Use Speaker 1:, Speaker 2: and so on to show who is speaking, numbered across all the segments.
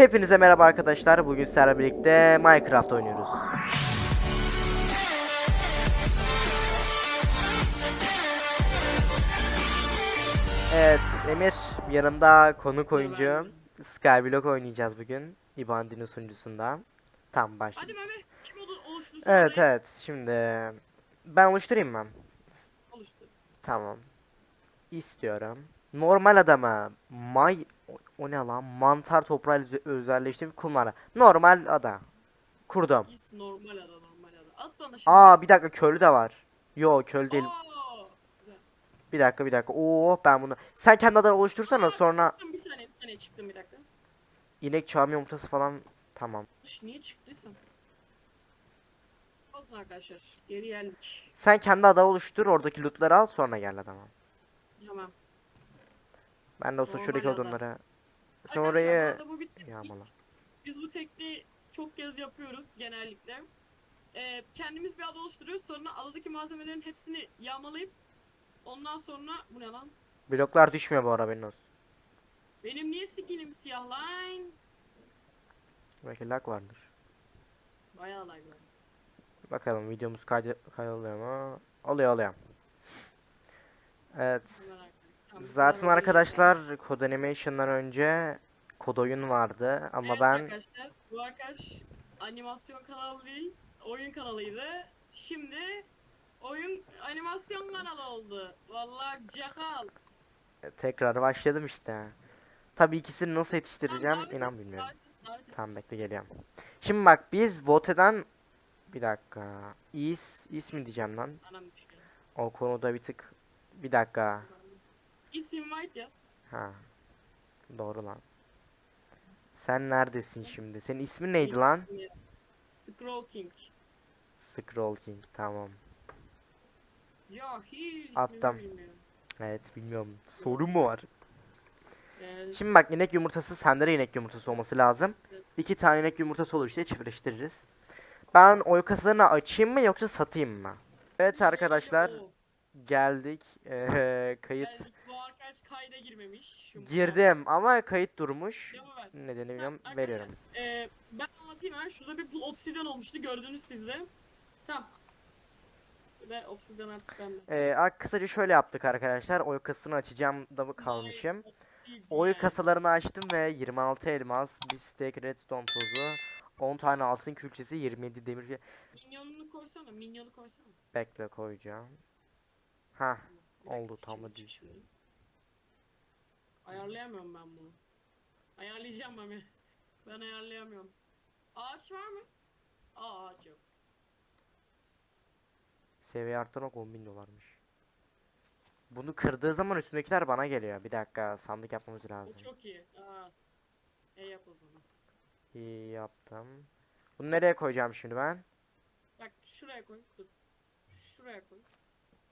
Speaker 1: Hepinize merhaba arkadaşlar. Bugün sizlerle birlikte Minecraft oynuyoruz. Evet, Emir yanımda konuk oyuncu Skyblock oynayacağız bugün. İbandino sunucusunda. Tamam
Speaker 2: Hadi
Speaker 1: başlayalım.
Speaker 2: Mehmet kim olur oluştursun
Speaker 1: Evet evet şimdi ben oluşturayım mı?
Speaker 2: Oluştur.
Speaker 1: Tamam. İstiyorum. Normal adama may o, ne lan? Mantar toprağı özelleştirip kumlara. Normal ada. Kurdum.
Speaker 2: Normal ada normal ada. At bana şimdi.
Speaker 1: Aa bir dakika köylü de var. Yo köylü değil.
Speaker 2: Oo.
Speaker 1: Bir dakika bir dakika. Oo ben bunu. Sen kendi adanı oluştursana
Speaker 2: Aa,
Speaker 1: sonra
Speaker 2: bir saniye bir saniye çıktım bir dakika.
Speaker 1: inek çağırma yumurtası falan tamam.
Speaker 2: Niye çıktıysam? Olsun arkadaşlar. Geri geldik.
Speaker 1: Sen kendi ada oluştur oradaki lootları al sonra gel adama.
Speaker 2: Tamam.
Speaker 1: Ben de
Speaker 2: Normal
Speaker 1: şuradaki
Speaker 2: ada.
Speaker 1: odunları. Sen
Speaker 2: Arkadaşlar, bu
Speaker 1: orayı
Speaker 2: arada bu bitti.
Speaker 1: yağmala.
Speaker 2: Biz bu tekniği çok kez yapıyoruz genellikle. Ee, kendimiz bir ada oluşturuyoruz. Sonra adadaki malzemelerin hepsini yağmalayıp ondan sonra bu ne lan?
Speaker 1: Bloklar düşmüyor bu ara benim olsun.
Speaker 2: Benim niye skinim siyah lan?
Speaker 1: Belki lag vardır.
Speaker 2: Bayağı lag var.
Speaker 1: Bakalım videomuz kaydı kaydoluyor mu? Oluyor oluyor. Evet. Zaten arkadaşlar Code Animation'dan önce kod oyun vardı ama
Speaker 2: Evet
Speaker 1: ben
Speaker 2: arkadaşlar bu arkadaş animasyon kanalı değil oyun kanalıydı. Şimdi oyun animasyon kanalı oldu. Vallahi cakal.
Speaker 1: tekrar başladım işte. Tabii ikisini nasıl yetiştireceğim
Speaker 2: Tamam,
Speaker 1: inan
Speaker 2: et,
Speaker 1: bilmiyorum.
Speaker 2: davet et, davet et.
Speaker 1: Tamam bekle geliyorum. Şimdi bak biz Vote'den bir dakika. Is is mi diyeceğim lan? O konuda bir tık bir dakika.
Speaker 2: Is invite yaz.
Speaker 1: Ha. Doğru lan. Sen neredesin şimdi? Senin ismin neydi lan?
Speaker 2: Scroll King.
Speaker 1: Scroll King. Tamam.
Speaker 2: Ya hiç
Speaker 1: Attım.
Speaker 2: bilmiyorum.
Speaker 1: Evet bilmiyorum. Sorun mu var?
Speaker 2: Ee,
Speaker 1: Şimdi bak inek yumurtası sende de inek yumurtası olması lazım. İki tane inek yumurtası olur işte çiftleştiririz. Ben oy kasalarını açayım mı yoksa satayım mı? Evet arkadaşlar geldik. Ee, kayıt
Speaker 2: Geldik, arkadaş kayda girmemiş. Şu-
Speaker 1: girdim ama kayıt durmuş. Nedeni bilmiyorum
Speaker 2: Arkadaşlar,
Speaker 1: veriyorum.
Speaker 2: e, ben anlatayım ha. Şurada bir obsidian olmuştu gördünüz siz de. Tamam. Ve obsidian artık bende.
Speaker 1: Ee, kısaca şöyle yaptık arkadaşlar. Oy kasasını açacağım da mı kalmışım.
Speaker 2: Obsidian.
Speaker 1: Oy kasalarını açtım ve 26 elmas, bir stack redstone tozu, 10 tane altın külçesi, 27 demir
Speaker 2: Minyonunu koysana, minyonu koysana.
Speaker 1: bekle koyacağım. Ha,
Speaker 2: Bir dakika,
Speaker 1: Oldu, tam da
Speaker 2: şimdi. Ayarlayamıyorum ben bunu. Ayarlayacağım ben. Ben ayarlayamıyorum. Ağaç var mı? Aa ağaç yok.
Speaker 1: seviye arttırmak 10.000 dolarmış. Bunu kırdığı zaman üstündekiler bana geliyor. Bir dakika sandık yapmamız
Speaker 2: Bu
Speaker 1: lazım.
Speaker 2: çok iyi. Aa. E yap o zaman.
Speaker 1: İyi yaptım. Bunu nereye koyacağım şimdi ben?
Speaker 2: Bak şuraya koy. Dur. Şuraya koy.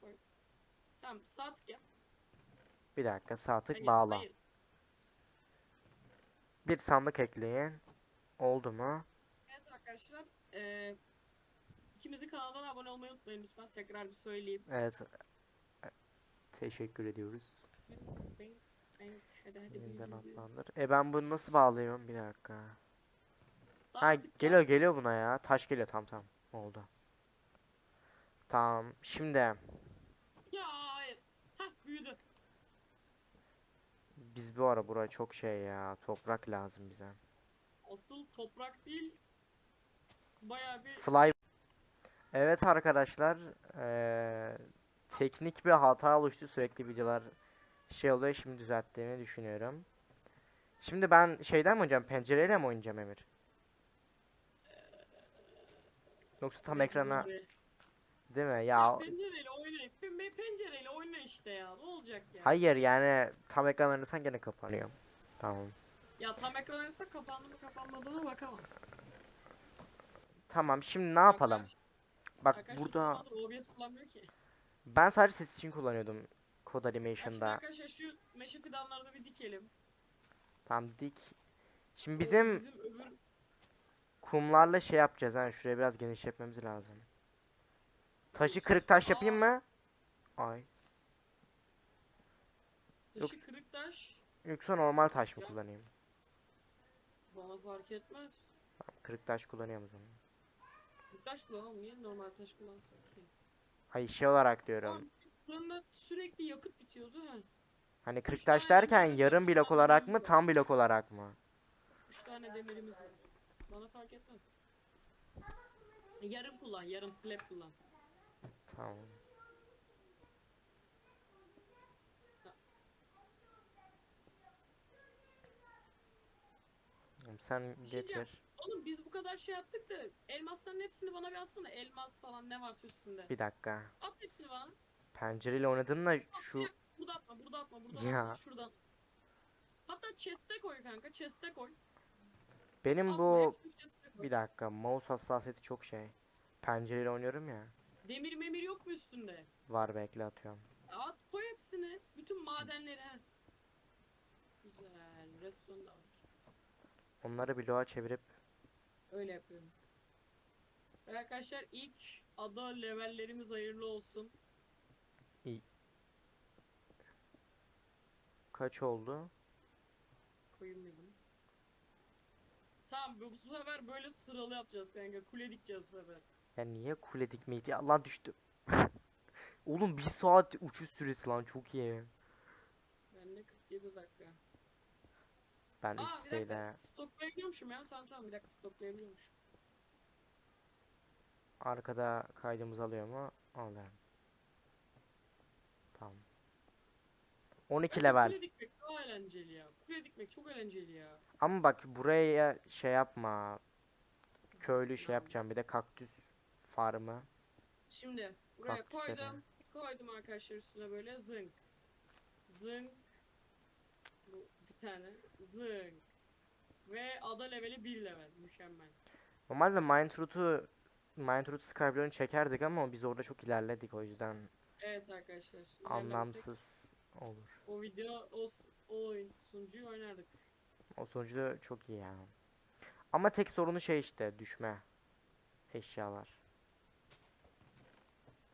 Speaker 2: Koy. Tamam sağ tık yap.
Speaker 1: Bir dakika sağ tık
Speaker 2: Hayır,
Speaker 1: bağla.
Speaker 2: hayır.
Speaker 1: Bir sandık ekleyin. Oldu mu?
Speaker 2: Evet arkadaşlar. eee ikimizin kanalına abone olmayı unutmayın lütfen. Tekrar bir söyleyeyim.
Speaker 1: Evet. Teşekkür ediyoruz.
Speaker 2: Ben, ben, hadi hadi.
Speaker 1: Yeniden atlandır. E ben bunu nasıl bağlıyorum? Bir dakika.
Speaker 2: Sağ
Speaker 1: Ha geliyor geliyor buna ya. Taş geliyor tam tam. Oldu. Tamam. Şimdi
Speaker 2: Ya hayır. Heh büyüdü.
Speaker 1: Biz bu ara buraya çok şey ya. Toprak lazım bize.
Speaker 2: Asıl toprak değil. Baya bir
Speaker 1: Fly. Evet arkadaşlar. eee, teknik bir hata oluştu. Sürekli videolar şey oluyor. Şimdi düzelttiğimi düşünüyorum. Şimdi ben şeyden mi oynayacağım? Pencereyle mi oynayacağım Emir? Yoksa tam ekrana. Değil mi?
Speaker 2: Ya,
Speaker 1: Ya
Speaker 2: pencereyle oynayın. Pen- pencereyle oyna işte ya. Ne olacak ya?
Speaker 1: hayır yani tam ekran oynarsan gene kapanıyor. Tamam.
Speaker 2: Ya tam ekran oynasa kapandı mı kapanmadı mı bakamaz.
Speaker 1: Tamam şimdi ne yapalım?
Speaker 2: Arkadaş-
Speaker 1: Bak
Speaker 2: arkadaş
Speaker 1: burada
Speaker 2: OBS kullanmıyor ki.
Speaker 1: ben sadece ses için kullanıyordum Code
Speaker 2: Ya şimdi
Speaker 1: Animation'da.
Speaker 2: arkadaşlar şu meşe fidanlarını bir dikelim.
Speaker 1: Tam dik. Şimdi
Speaker 2: O
Speaker 1: bizim
Speaker 2: öbür
Speaker 1: kumlarla şey yapacağız ha. Şuraya biraz genişletmemiz lazım. Taşı kırık taş yapayım mı? Ay.
Speaker 2: taşı kırık taş
Speaker 1: Yoksa normal taş mı kullanayım?
Speaker 2: bana fark etmez.
Speaker 1: Kırık taş kullanıyorum o zaman.
Speaker 2: Bir taş kullanalım. Niye normal taş kullansak ki?
Speaker 1: Ay şey olarak diyorum.
Speaker 2: Fırında sürekli yakıt bitiyordu ha.
Speaker 1: Hani kırık taş derken yarım blok olarak mı tam blok olarak mı?
Speaker 2: Üç tane demirimiz var. Bana fark etmez. Yarım kullan, yarım slab kullan.
Speaker 1: Tamam. Oğlum Sen
Speaker 2: Bir şey diyeceğim.
Speaker 1: getir.
Speaker 2: Oğlum biz bu kadar şey yaptık da elmasların hepsini bana bir atsana. Elmas falan ne varsa üstünde.
Speaker 1: Bir dakika.
Speaker 2: At hepsini bana.
Speaker 1: Pencereyle oynadığımda şu
Speaker 2: Burada atma, burada atma, burada
Speaker 1: Ya.
Speaker 2: atma. Şuradan. Hatta chest'e koy kanka, chest'e koy.
Speaker 1: benim
Speaker 2: Atma,
Speaker 1: bu
Speaker 2: hepsini chest'e koy.
Speaker 1: bir dakika mouse hassasiyeti çok şey. Pencereyle oynuyorum ya.
Speaker 2: Demir memir yok mu üstünde?
Speaker 1: Var bekle atıyorum.
Speaker 2: At koy hepsini. Bütün madenleri. Güzel. Reston da var.
Speaker 1: Onları bloğa çevirip
Speaker 2: Öyle yapıyorum. Ve Arkadaşlar ilk ada levellerimiz hayırlı olsun.
Speaker 1: kaç oldu?
Speaker 2: Koyun benim. Tamam bu bu sefer böyle sıralı yapacağız kanka. Kule dikeceğiz bu sefer.
Speaker 1: Ya niye kule dikmeyi? Allah düştü. Oğlum bir saat uçuş süresi lan çok iyi.
Speaker 2: Ben de 47 dakika.
Speaker 1: Ben
Speaker 2: Aa
Speaker 1: 3
Speaker 2: bir dakika.
Speaker 1: siteyle
Speaker 2: Stoklayabiliyormuşum ya. Tamam tamam bir dakika stoklayabiliyormuşum.
Speaker 1: arkada kaydımız alıyor mu? Alıyor. Tamam. 12
Speaker 2: Bence
Speaker 1: level.
Speaker 2: Kule dikmek daha eğlenceli ya. Kule dikmek çok eğlenceli ya.
Speaker 1: Ama bak buraya şey yapma. Köylü şey yapacağım bir de kaktüs farmı.
Speaker 2: Şimdi buraya
Speaker 1: Kaktüsleri.
Speaker 2: koydum. Koydum arkadaşlar üstüne böyle zınk. Zınk. Bu bir tane. Zınk. Ve ada leveli 1 level. Mükemmel.
Speaker 1: Normalde Minetroot'u Minetroot Skyblock'unu çekerdik ama biz orada çok ilerledik o yüzden
Speaker 2: Evet arkadaşlar.
Speaker 1: anlamsız olur.
Speaker 2: O video o, o oyun sunucuyu oynardık.
Speaker 1: O sonucu da çok iyi ya. Ama tek sorunu şey işte düşme eşyalar.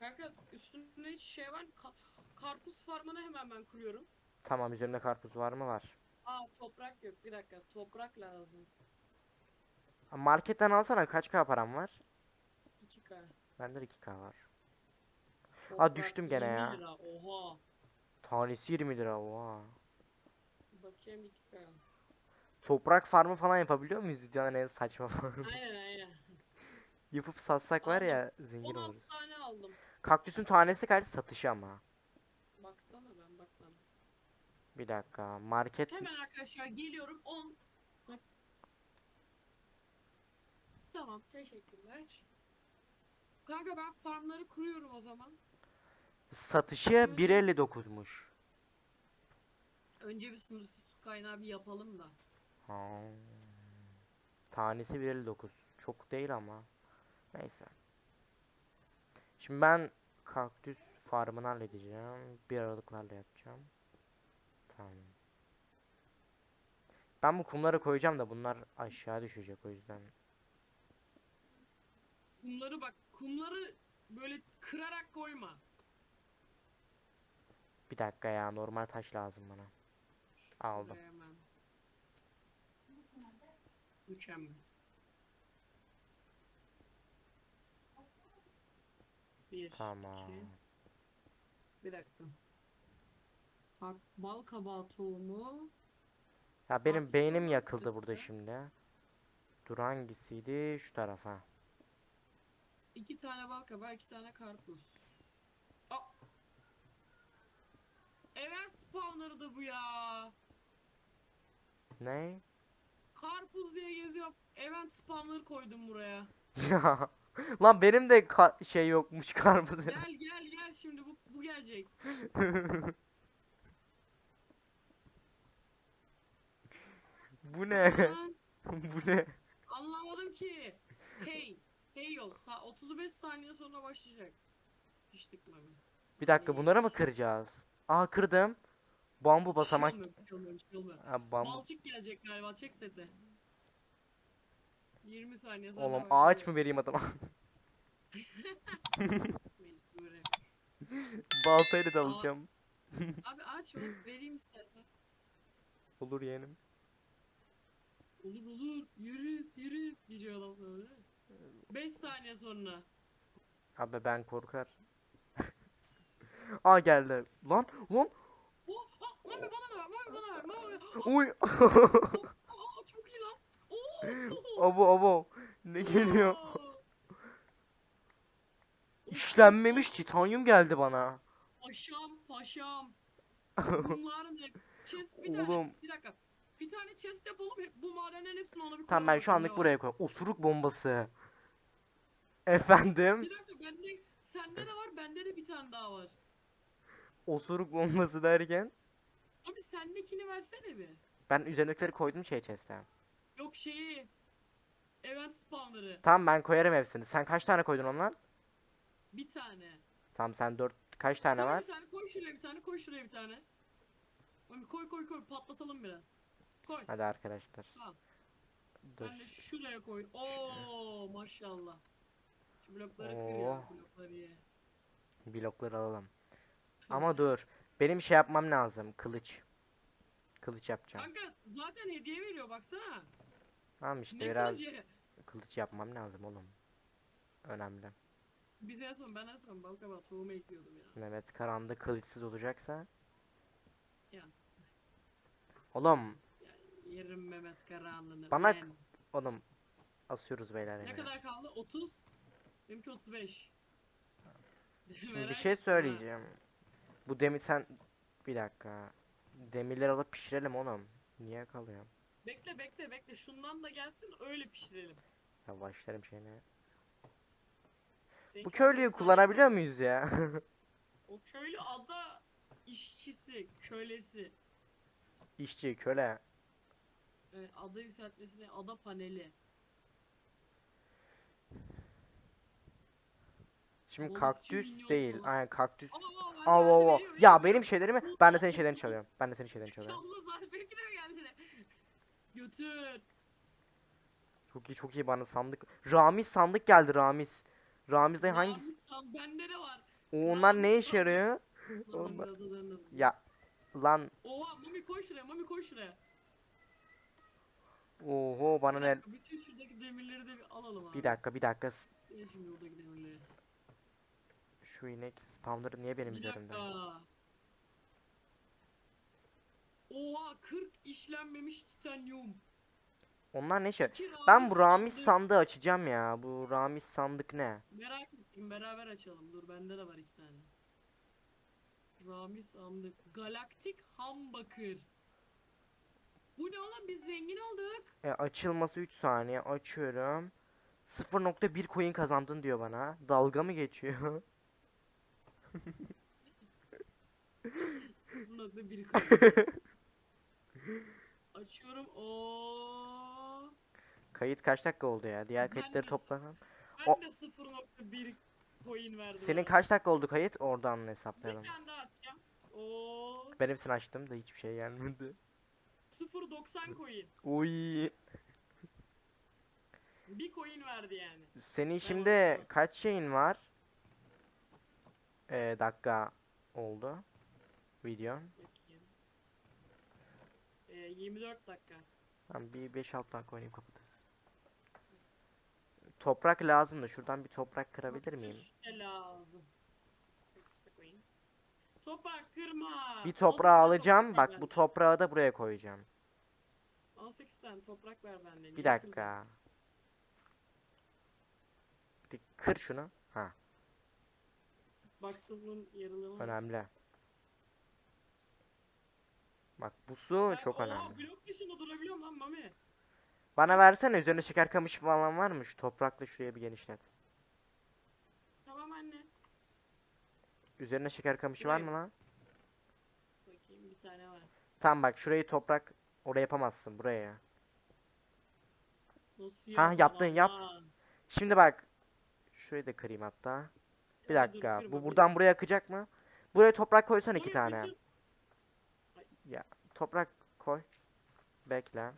Speaker 2: Kanka üstünde hiç şey var. Ka- karpuz farmını hemen ben kuruyorum.
Speaker 1: Tamam üzerimde karpuz var mı var.
Speaker 2: Aa toprak yok. Bir dakika. Toprak lazım.
Speaker 1: Marketten alsana kaç k param var?
Speaker 2: 2K.
Speaker 1: Bende de 2k var.
Speaker 2: Toprak
Speaker 1: düştüm gene
Speaker 2: 20
Speaker 1: ya.
Speaker 2: lira. Oha.
Speaker 1: Tanesi 20 lira oha.
Speaker 2: Bakayım 2K.
Speaker 1: Toprak farmı falan yapabiliyor muyuz dünyanın en saçma farmı?
Speaker 2: Aynen aynen.
Speaker 1: Yapıp satsak var ya zengin
Speaker 2: 16
Speaker 1: oluruz.
Speaker 2: tane aldım.
Speaker 1: Kaktüsün tanesi kaç satışı ama.
Speaker 2: Baksana ben bakmadım.
Speaker 1: Bir dakika market
Speaker 2: Hemen arkadaşlar geliyorum 10. Bak. Tamam teşekkürler. Kanka ben farmları kuruyorum o zaman.
Speaker 1: satışı 1.59'muş.
Speaker 2: Önce bir sınırsız su kaynağı bir yapalım da.
Speaker 1: Ha. Tanesi 1.59. Çok değil ama. Neyse. Şimdi ben kaktüs farmını halledeceğim. Bir aralıklarla yapacağım. Tamam. Ben bu kumları koyacağım da bunlar aşağı düşecek o yüzden.
Speaker 2: Kumları bak kumları böyle kırarak koyma.
Speaker 1: Bir dakika ya normal taş lazım bana. Aldım.
Speaker 2: Şuraya hemen. Mükemmel. Bir,
Speaker 1: Tamam.
Speaker 2: iki, bir dakika. Bak bal kabağı tohumu.
Speaker 1: Ya benim beynim yakıldı burada şimdi. Dur hangisiydi? Şu tarafa.
Speaker 2: iki tane bal kabağı, iki tane karpuz. Aa! Evet spawner'ı da bu ya.
Speaker 1: Ne?
Speaker 2: Karpuz diye geziyorum. Event spawner koydum buraya.
Speaker 1: Ya. Lan benim de şey yokmuş karpuz.
Speaker 2: Gel gel gel şimdi bu, bu gelecek.
Speaker 1: Bu ne? Bu ne?
Speaker 2: anlamadım ki. Hey. Hey yol. Sa 35 saniye sonra başlayacak. Piştik mi?
Speaker 1: Bir dakika bunları mı kıracağız? Aa kırdım. Bambu basamak.
Speaker 2: Şey olmuyor, şey olmuyor, şey olmuyor.
Speaker 1: Ha, bambu.
Speaker 2: Balçık gelecek galiba. Çek seti. 20 saniye sonra
Speaker 1: Oğlum ağaç mı vereyim adama?
Speaker 2: Mecburi.
Speaker 1: Baltayla da alacağım.
Speaker 2: Abi ağaç mı? Vereyim istersen.
Speaker 1: Olur yeğenim.
Speaker 2: Olur olur. Yürüz yürüz diyecek adam böyle. 5 saniye sonra.
Speaker 1: Abi ben korkar. Aa geldi. Lan lan.
Speaker 2: Oh, ha, mami bana da ver, mami bana ver, mami.
Speaker 1: Uy.
Speaker 2: Aa, çok iyi lan. Oo.
Speaker 1: Abo abo. Ne geliyor? İşlenmemiş titanyum geldi bana.
Speaker 2: Paşam paşam. Bunlar ne? Chest bir tane.
Speaker 1: Oğlum.
Speaker 2: Bir dakika. Bir tane chest yapalım. Hep, bu madenlerin hepsini ona bir
Speaker 1: Tamam ben şu anlık buraya koy. Osuruk bombası. Efendim?
Speaker 2: Bir dakika bende sende de var bende de bir tane daha var.
Speaker 1: Osuruk bombası derken?
Speaker 2: Abi sendekini versene bir.
Speaker 1: Ben üzerindekileri koydum şey chest'e.
Speaker 2: Yok şeyi. Event spawnları.
Speaker 1: Tamam ben koyarım hepsini. Sen kaç tane koydun ondan?
Speaker 2: Bir tane.
Speaker 1: Tamam sen dört kaç tane
Speaker 2: Koy
Speaker 1: var?
Speaker 2: Bir tane koy şuraya bir tane koy şuraya bir tane. Abi koy koy koy patlatalım biraz. Koy.
Speaker 1: Hadi arkadaşlar.
Speaker 2: Tamam.
Speaker 1: Dur.
Speaker 2: Ben de şuraya koy. Oo maşallah. Şu blokları
Speaker 1: Oo.
Speaker 2: ya. Blokları ye.
Speaker 1: Blokları alalım. Ama dur. Benim şey yapmam lazım. Kılıç. Kılıç yapacağım.
Speaker 2: Kanka zaten hediye veriyor baksana.
Speaker 1: Tamam işte
Speaker 2: ne
Speaker 1: biraz
Speaker 2: kılıcı?
Speaker 1: kılıç yapmam lazım oğlum. Önemli.
Speaker 2: Biz en son ben en son balkaba tohum ekliyordum ya.
Speaker 1: Mehmet Karan'da kılıçsız olacaksa.
Speaker 2: Yaz.
Speaker 1: Oğlum.
Speaker 2: Yerim Mehmet Karahanlı'nı.
Speaker 1: Bana-
Speaker 2: ben.
Speaker 1: Oğlum. Asıyoruz beyler
Speaker 2: Ne
Speaker 1: yemeğe.
Speaker 2: kadar kaldı? 30. Benimki 35.
Speaker 1: Şimdi bir
Speaker 2: Merak
Speaker 1: şey
Speaker 2: etme.
Speaker 1: söyleyeceğim. Bu demir sen bir dakika. Demirleri alıp pişirelim oğlum. Niye kalıyor?
Speaker 2: Bekle bekle bekle. Şundan da gelsin öyle pişirelim.
Speaker 1: Ya başlarım şeyine. Bu köylüyü
Speaker 2: altı
Speaker 1: kullanabiliyor muyuz ya?
Speaker 2: O köylü ada işçisi, kölesi.
Speaker 1: İşçi, köle.
Speaker 2: e, ada yükseltmesine ada paneli.
Speaker 1: Şimdi
Speaker 2: Balıkçı
Speaker 1: kaktüs değil.
Speaker 2: falan.
Speaker 1: Aynen kaktüs.
Speaker 2: Aa, aa,
Speaker 1: Aa,
Speaker 2: verdi,
Speaker 1: aa, aa.
Speaker 2: veriyor, veriyor,
Speaker 1: Ya
Speaker 2: veriyor.
Speaker 1: benim şeylerimi ben de senin şeylerini çalıyorum. Ben de senin şeylerini çalıyorum.
Speaker 2: Çaldı zaten benimki de mi? Götür.
Speaker 1: Çok iyi çok iyi bana sandık. Ramiz sandık geldi Ramiz. Ramiz'de hangisi?
Speaker 2: Ramiz san- bende de var.
Speaker 1: O, onlar ne işe yarıyor? Onlar-. Ya lan
Speaker 2: Oha mami koy şuraya mami koy şuraya.
Speaker 1: oho bana
Speaker 2: Bir
Speaker 1: ne?
Speaker 2: Bütün şuradaki demirleri de bir alalım abi.
Speaker 1: Bir dakika bir dakika.
Speaker 2: Şimdi buradaki demirleri.
Speaker 1: Şu inek spawner'ı niye benim
Speaker 2: Bir
Speaker 1: üzerimde?
Speaker 2: dakika. Oha 40 işlenmemiş titanyum.
Speaker 1: Onlar ne?
Speaker 2: İki
Speaker 1: Ben bu Ramiz
Speaker 2: sandığı-
Speaker 1: açacağım ya. Bu Ramiz sandık ne?
Speaker 2: Merak ettim beraber açalım. Dur bende de var iki tane. Ramiz sandık. Galaktik Hambakır. Bu ne oğlum biz zengin olduk.
Speaker 1: E, açılması 3 saniye. Açıyorum. 0.1 coin kazandın diyor bana. Dalga mı geçiyor?
Speaker 2: 0.1 kaldı. Açıyorum. Oo.
Speaker 1: Kayıt kaç dakika oldu ya? Diğer
Speaker 2: Ben
Speaker 1: kayıtları
Speaker 2: de
Speaker 1: toplasam.
Speaker 2: Ben
Speaker 1: O-
Speaker 2: de 0.1 coin verdim.
Speaker 1: Senin kaç dakika oldu kayıt? Oradan
Speaker 2: Bir
Speaker 1: hesaplayalım.
Speaker 2: tane daha atacağım. Oo.
Speaker 1: Ben hepsini açtım da hiçbir şey gelmedi.
Speaker 2: 0.90 coin.
Speaker 1: Uy.
Speaker 2: Bir coin verdi yani.
Speaker 1: Senin şimdi kaç şeyin var? Ee, dakika oldu. Video.
Speaker 2: Bakayım. Ee, 24 dakika.
Speaker 1: Tamam bir 5-6 dakika oynayıp kapatırız. Toprak lazım da şuradan bir toprak kırabilir miyim?
Speaker 2: De lazım. Toprak kırma.
Speaker 1: Bir
Speaker 2: 18
Speaker 1: toprağı alacağım.
Speaker 2: toprak
Speaker 1: Bak bu toprağı da buraya koyacağım.
Speaker 2: 18 tane toprak ver benden.
Speaker 1: Bir dakika. Bir kır şunu. Ha,
Speaker 2: kırdın? Baksın'ın yarılığına. bak.
Speaker 1: önemli. Bak bu su
Speaker 2: Ben-
Speaker 1: çok önemli.
Speaker 2: blok dışında durabiliyorum lan Mami.
Speaker 1: Bana versene üzerine şeker kamışı falan var mı? Şu toprakla şuraya bir genişlet.
Speaker 2: Tamam anne.
Speaker 1: Üzerine şeker kamışı var
Speaker 2: Buraya.
Speaker 1: mı lan?
Speaker 2: Bakayım bir tane var.
Speaker 1: Tamam bak şurayı toprak oraya yapamazsın buraya.
Speaker 2: Nasıl
Speaker 1: Ha,
Speaker 2: yapamam
Speaker 1: yaptın, yap.
Speaker 2: lan?
Speaker 1: Şimdi bak. Şurayı da kırayım hatta. Bir
Speaker 2: Ya dur,
Speaker 1: dakika. Bu buradan buraya akacak mı? Buraya toprak koysan iki
Speaker 2: Mami,
Speaker 1: tane.
Speaker 2: bütün-
Speaker 1: Toprak koy. Bekle.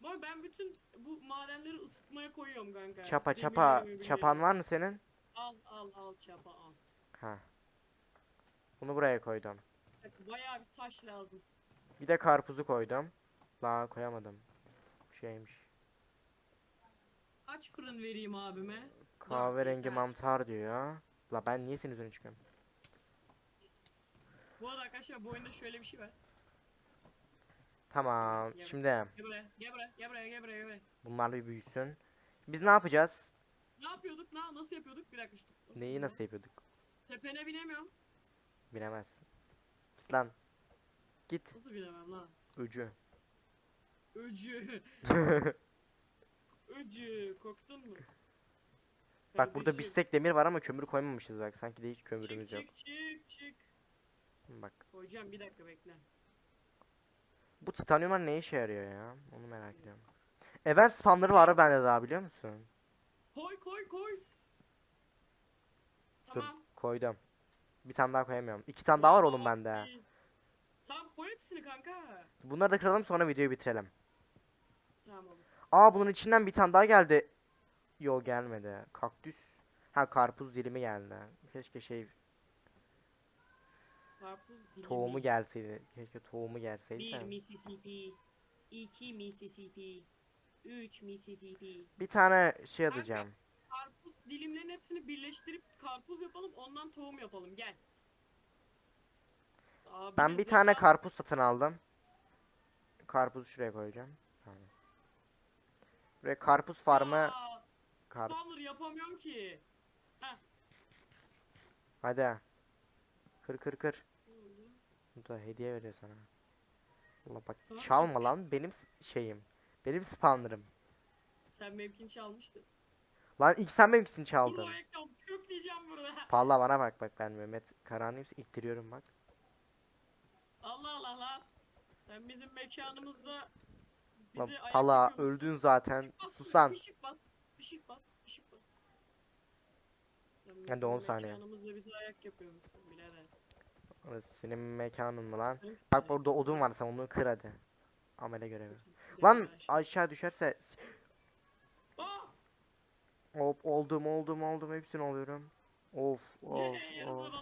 Speaker 2: Mami ben bütün bu madenleri ısıtmaya koyuyorum kanka.
Speaker 1: Çapa
Speaker 2: Demirleri,
Speaker 1: çapa. Çapan var mı senin?
Speaker 2: Al al al çapa al.
Speaker 1: Ha. Bunu buraya koydum.
Speaker 2: Bak, Bayağı bir taş lazım.
Speaker 1: Bir de karpuzu koydum. Daha koyamadım. Şeymiş.
Speaker 2: Kaç fırın vereyim abime?
Speaker 1: Kahverengi
Speaker 2: yeter.
Speaker 1: mantar diyor ya. La ben niye senin üzerine çıkıyorum?
Speaker 2: Bu arada arkadaşlar bu oyunda şöyle bir şey var.
Speaker 1: Tamam.
Speaker 2: Yap.
Speaker 1: Şimdi
Speaker 2: Gel buraya, gel buraya, gel buraya, gel buraya, gel buraya.
Speaker 1: bunlar bir büyüsün. Biz ne yapacağız?
Speaker 2: Ne yapıyorduk? Na, nasıl yapıyorduk? Bir dakika. şu-
Speaker 1: Neyi nasıl yapıyorduk?
Speaker 2: Tepene binemiyorum.
Speaker 1: Bilemezsin. Git lan. Git.
Speaker 2: Nasıl bilemem lan?
Speaker 1: Ucu.
Speaker 2: Öcü. Öcü. Korktun mu?
Speaker 1: Bak burada bir
Speaker 2: Kardeşim,
Speaker 1: stek demir var ama kömür koymamışız bak. Sanki de hiç kömürümüz
Speaker 2: çık,
Speaker 1: yok.
Speaker 2: Çık çık çık.
Speaker 1: Bak.
Speaker 2: Koyacağım bir dakika bekle.
Speaker 1: Bu titanyumlar ne işe yarıyor ya? Onu merak ediyorum. Event spamları vardı bende daha biliyor musun?
Speaker 2: Koy koy koy.
Speaker 1: Dur
Speaker 2: Tamam.
Speaker 1: koydum. Bir tane daha koyamıyorum. İki tane daha var oğlum bende.
Speaker 2: Tamam koy hepsini kanka.
Speaker 1: Bunları da kıralım sonra videoyu bitirelim.
Speaker 2: Tamam oğlum.
Speaker 1: Aa bunun içinden bir tane daha geldi. Yo gelmedi. Kaktüs. Ha karpuz dilimi geldi. Keşke şey
Speaker 2: Karpuz dilimi.
Speaker 1: tohumu gelseydi. Keşke tohumu gelseydi.
Speaker 2: 1
Speaker 1: de.
Speaker 2: Mississippi. 2 Mississippi. 3 Mississippi.
Speaker 1: Bir tane şey alacağım.
Speaker 2: Karpuz dilimlerin hepsini birleştirip karpuz yapalım ondan tohum yapalım gel. Abi
Speaker 1: Ben bir tane karpuz satın aldım. Karpuzu şuraya koyacağım. Tamam. Buraya karpuz farmı kar
Speaker 2: Spawner yapamıyorum ki.
Speaker 1: hadi. Kır kır kır.
Speaker 2: Ne oldu?
Speaker 1: Bu da hediye veriyor sana. Allah bak
Speaker 2: Tamam.
Speaker 1: çalma lan benim s- şeyim. Benim spawner'ım.
Speaker 2: Sen benimkini çalmıştın.
Speaker 1: Lan ilk sen benimkisini
Speaker 2: Dur
Speaker 1: çaldın.
Speaker 2: ekran kökleyeceğim burada.
Speaker 1: Bana bak bak ben Mehmet Karahanlıyım ittiriyorum bak.
Speaker 2: Allah Allah lan. Sen bizim mekanımızda
Speaker 1: Lan
Speaker 2: bizi ayak
Speaker 1: Pala öldün zaten.
Speaker 2: Shift bas,
Speaker 1: Sus lan.
Speaker 2: Shift bas. Shift bas. Shift bas. Sen bizim
Speaker 1: 10 saniye.
Speaker 2: Mekanımızda bizi ayak yapıyormuşsun birader.
Speaker 1: Orası senin mekanın mı lan? Bak burada odun var sen onu kır hadi. Amele görevi. Lan aşağı düşerse
Speaker 2: Aa!
Speaker 1: Hop oldum oldum oldum hepsini oluyorum. Of of of.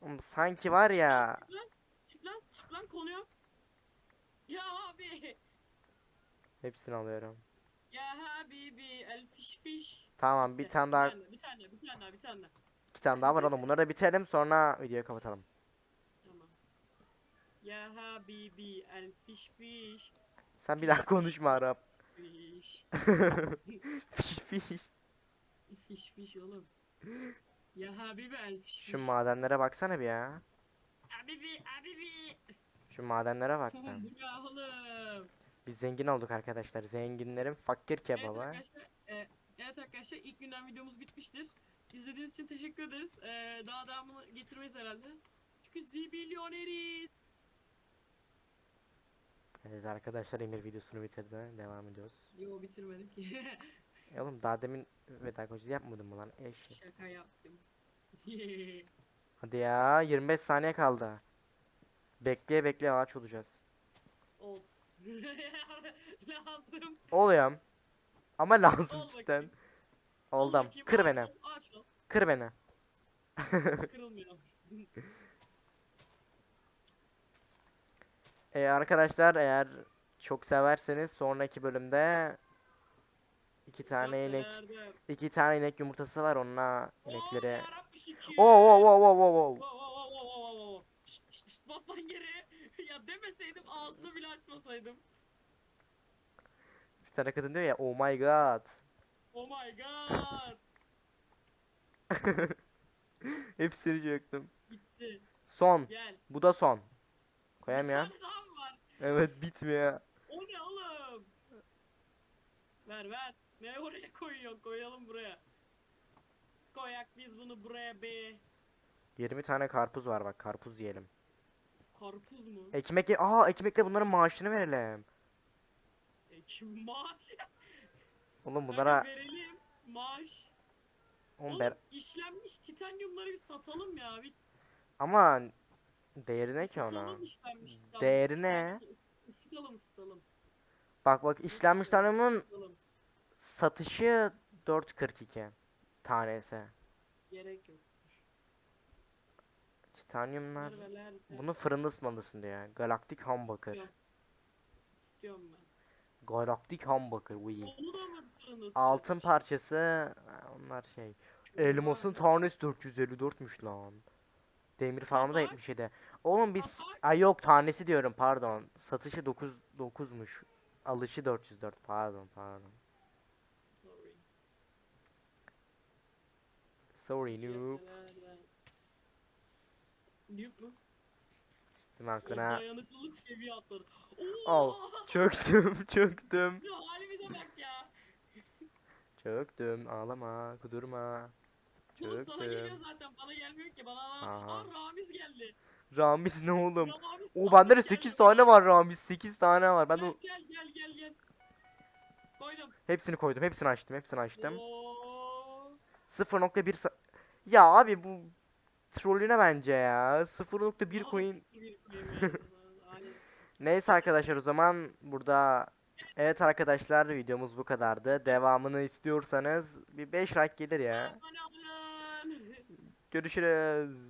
Speaker 1: Oğlum sanki var ya.
Speaker 2: Çık lan, çık lan konuya. Ya abi.
Speaker 1: Hepsini alıyorum.
Speaker 2: Ya habibi el fiş fiş.
Speaker 1: Tamam bir tane daha
Speaker 2: Bir tane, bir tane daha, bir tane daha.
Speaker 1: Tane daha var oğlum. Bunları da bitirelim sonra videoyu kapatalım.
Speaker 2: Tamam. Ya habibi el fiş fiş.
Speaker 1: Sen bir daha konuşma Arap.
Speaker 2: Fiş.
Speaker 1: Fiş fiş.
Speaker 2: Fiş fiş oğlum. Ya habibi el fiş fiş.
Speaker 1: Şu madenlere baksana bir ya.
Speaker 2: Habibi, habibi.
Speaker 1: Şu madenlere bak lan.
Speaker 2: ne oğlum?
Speaker 1: Biz zengin olduk arkadaşlar. Zenginlerin fakir
Speaker 2: Evet
Speaker 1: kebabı.
Speaker 2: arkadaşlar, e, evet arkadaşlar ilk günden videomuz bitmiştir. İzlediğiniz için teşekkür ederiz. E, daha devamını getirmeyiz herhalde. Çünkü zibilyoneriz.
Speaker 1: Evet arkadaşlar Emir videosunu bitirdi. Devam ediyoruz.
Speaker 2: Yo bitirmedim ki.
Speaker 1: E oğlum daha demin veda kocusu yapmadın mı lan? Eşek.
Speaker 2: Şaka yaptım.
Speaker 1: Hadi ya 25 saniye kaldı. Bekleye bekleye ağaç olacağız.
Speaker 2: Ol. Lazım.
Speaker 1: Oluyorum. Ama lazım
Speaker 2: Ol
Speaker 1: cidden. Oldum.
Speaker 2: bakayım,
Speaker 1: Kır
Speaker 2: ağaç
Speaker 1: beni.
Speaker 2: ol, Ağaç ol.
Speaker 1: Kır beni.
Speaker 2: Kırılmıyor.
Speaker 1: E, arkadaşlar eğer çok severseniz sonraki bölümde iki tane inek
Speaker 2: severdim.
Speaker 1: iki tane inek yumurtası var onunla
Speaker 2: Oo,
Speaker 1: inekleri.
Speaker 2: yarabbi şükür.
Speaker 1: Oo oo oo oo oo oo.
Speaker 2: Wow, wow, wow, wow, wow, wow. Şşt, şşt, şşt, bas lan geri. ya demeseydim ağzını bile açmasaydım.
Speaker 1: Bir tane kadın diyor ya oh my god.
Speaker 2: Oh my god.
Speaker 1: Hepsini çöktüm.
Speaker 2: Bitti.
Speaker 1: Son.
Speaker 2: Gel.
Speaker 1: Bu da son.
Speaker 2: Mı var?
Speaker 1: Evet bitmiyor.
Speaker 2: O ne oğlum? Ver ver. Ne oraya koyuyorsun? Koyalım buraya. Koyak biz bunu buraya be.
Speaker 1: 20 tane karpuz var bak karpuz yiyelim.
Speaker 2: Karpuz mu?
Speaker 1: Ekmek ye- Aa ekmekle bunların maaşını verelim.
Speaker 2: Ekim maaş.
Speaker 1: Oğlum bunlara
Speaker 2: verelim. Maaş.
Speaker 1: oğlum ber-
Speaker 2: işlenmiş titanyumları bir satalım ya. Bir
Speaker 1: ama değeri ne ki ona?
Speaker 2: işlenmiş titanyum.
Speaker 1: Değeri ne?
Speaker 2: Isıtalım ısıtalım.
Speaker 1: Bak bak işlenmiş titanyumun satışı 4.42 tanesi.
Speaker 2: Gerek yok.
Speaker 1: Titanyumlar bunu fırında ısıtmalısın diyor. Galaktik.
Speaker 2: Istiyorum. istiyorum ben.
Speaker 1: Galaktik hamburger.
Speaker 2: fırında
Speaker 1: Altın parçası onlar şey. Elmasın tanesi 454'müş lan. Demir falan da
Speaker 2: Satar?
Speaker 1: 77. Oğlum biz ay yok tanesi diyorum pardon. Satışı 9 9'muş. Alışı 404 pardon pardon.
Speaker 2: Sorry.
Speaker 1: Noob.
Speaker 2: Noob mu?
Speaker 1: Değil mi aklına?
Speaker 2: dayanıklılık seviye atladı. Oo!
Speaker 1: Çöktüm çöktüm.
Speaker 2: Ya halimize bak ya.
Speaker 1: Çöktüm ağlama kudurma.
Speaker 2: Oğlum sana geliyor
Speaker 1: Çöktüm.
Speaker 2: zaten bana gelmiyor ki bana
Speaker 1: Aha.
Speaker 2: Aa Ramiz geldi.
Speaker 1: Ramiz ne oğlum?
Speaker 2: Ya Ramiz
Speaker 1: O bende de
Speaker 2: geldi
Speaker 1: 8
Speaker 2: bana.
Speaker 1: tane var Ramiz 8 tane var. Ben
Speaker 2: Gel
Speaker 1: de
Speaker 2: gel gel gel gel. Koydum.
Speaker 1: hepsini koydum hepsini açtım hepsini açtım.
Speaker 2: Oo.
Speaker 1: 0.1 sa- Ya abi bu trollüne bence ya. 0.1
Speaker 2: Aa,
Speaker 1: coin. Neyse arkadaşlar o zaman burada Evet arkadaşlar videomuz bu kadardı. Devamını istiyorsanız bir 5 like gelir ya. Görüşürüz.